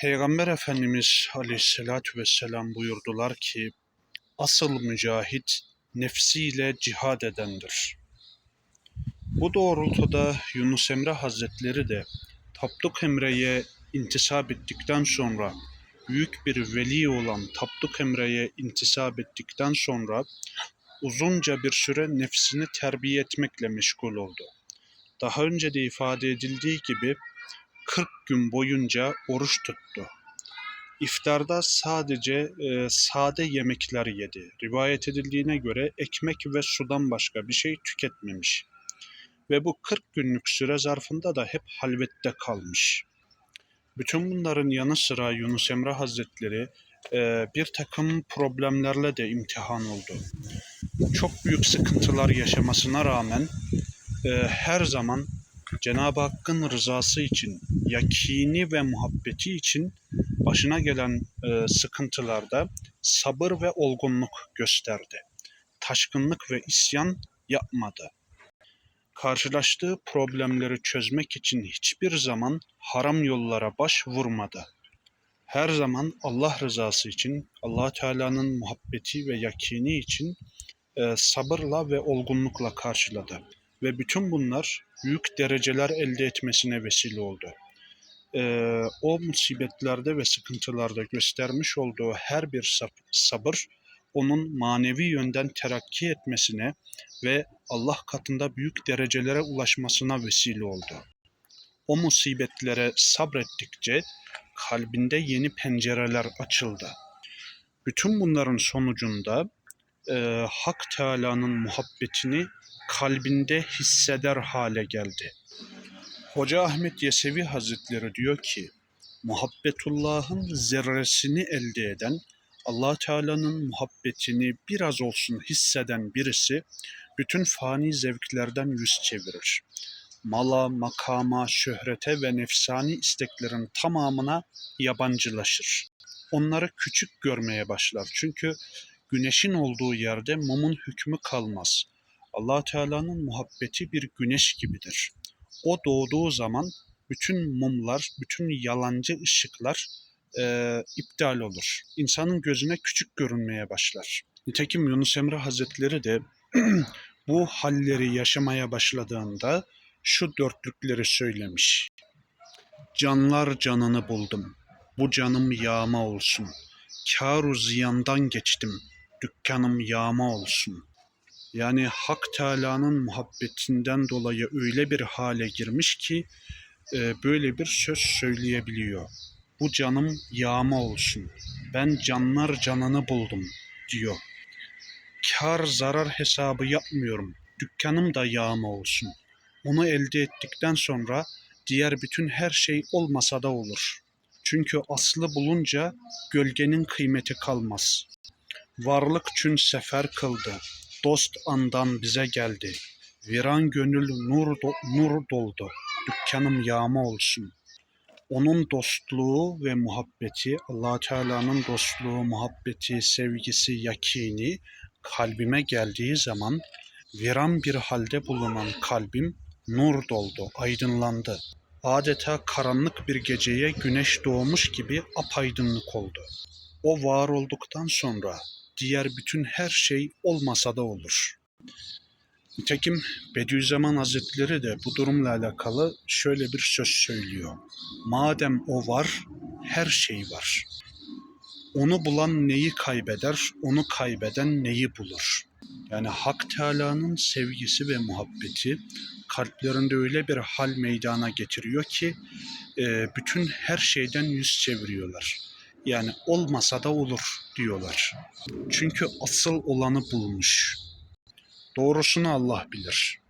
Peygamber Efendimiz Aleyhisselatü Vesselam buyurdular ki, asıl mücahit nefsiyle cihad edendir. Bu doğrultuda Yunus Emre Hazretleri de Tapduk Emre'ye intisap ettikten sonra, büyük bir veli olan Tapduk Emre'ye intisap ettikten sonra uzunca bir süre nefsini terbiye etmekle meşgul oldu. Daha önce de ifade edildiği gibi 40 gün boyunca oruç tuttu. İftarda sadece e, sade yemekler yedi. Rivayet edildiğine göre ekmek ve sudan başka bir şey tüketmemiş. Ve bu 40 günlük süre zarfında da hep halvette kalmış. Bütün bunların yanı sıra Yunus Emre Hazretleri e, bir takım problemlerle de imtihan oldu. Çok büyük sıkıntılar yaşamasına rağmen e, her zaman Cenab-ı Hakk'ın rızası için, yakini ve muhabbeti için başına gelen e, sıkıntılarda sabır ve olgunluk gösterdi. Taşkınlık ve isyan yapmadı. Karşılaştığı problemleri çözmek için hiçbir zaman haram yollara baş vurmadı. Her zaman Allah rızası için, Allah Teala'nın muhabbeti ve yakini için e, sabırla ve olgunlukla karşıladı ve bütün bunlar büyük dereceler elde etmesine vesile oldu. Ee, o musibetlerde ve sıkıntılarda göstermiş olduğu her bir sabır onun manevi yönden terakki etmesine ve Allah katında büyük derecelere ulaşmasına vesile oldu. O musibetlere sabrettikçe kalbinde yeni pencereler açıldı. Bütün bunların sonucunda e, Hak Teala'nın muhabbetini kalbinde hisseder hale geldi. Hoca Ahmet Yesevi Hazretleri diyor ki, muhabbetullahın zerresini elde eden, allah Teala'nın muhabbetini biraz olsun hisseden birisi, bütün fani zevklerden yüz çevirir. Mala, makama, şöhrete ve nefsani isteklerin tamamına yabancılaşır. Onları küçük görmeye başlar. Çünkü güneşin olduğu yerde mumun hükmü kalmaz allah Teala'nın muhabbeti bir güneş gibidir. O doğduğu zaman bütün mumlar, bütün yalancı ışıklar e, iptal olur. İnsanın gözüne küçük görünmeye başlar. Nitekim Yunus Emre Hazretleri de bu halleri yaşamaya başladığında şu dörtlükleri söylemiş. Canlar canını buldum. Bu canım yağma olsun. Kâru ziyandan geçtim. Dükkanım yağma olsun. Yani Hak Teala'nın muhabbetinden dolayı öyle bir hale girmiş ki e, böyle bir söz söyleyebiliyor. Bu canım yağma olsun. Ben canlar canını buldum diyor. Kar zarar hesabı yapmıyorum. Dükkanım da yağma olsun. Onu elde ettikten sonra diğer bütün her şey olmasa da olur. Çünkü aslı bulunca gölgenin kıymeti kalmaz. Varlık çün sefer kıldı dost andan bize geldi. Viran gönül nur, do, nur doldu. Dükkanım yağma olsun. Onun dostluğu ve muhabbeti, allah Teala'nın dostluğu, muhabbeti, sevgisi, yakini kalbime geldiği zaman viran bir halde bulunan kalbim nur doldu, aydınlandı. Adeta karanlık bir geceye güneş doğmuş gibi apaydınlık oldu. O var olduktan sonra diğer bütün her şey olmasa da olur. Nitekim Bediüzzaman Hazretleri de bu durumla alakalı şöyle bir söz söylüyor. Madem o var, her şey var. Onu bulan neyi kaybeder, onu kaybeden neyi bulur? Yani Hak Teala'nın sevgisi ve muhabbeti kalplerinde öyle bir hal meydana getiriyor ki bütün her şeyden yüz çeviriyorlar yani olmasa da olur diyorlar. Çünkü asıl olanı bulmuş. Doğrusunu Allah bilir.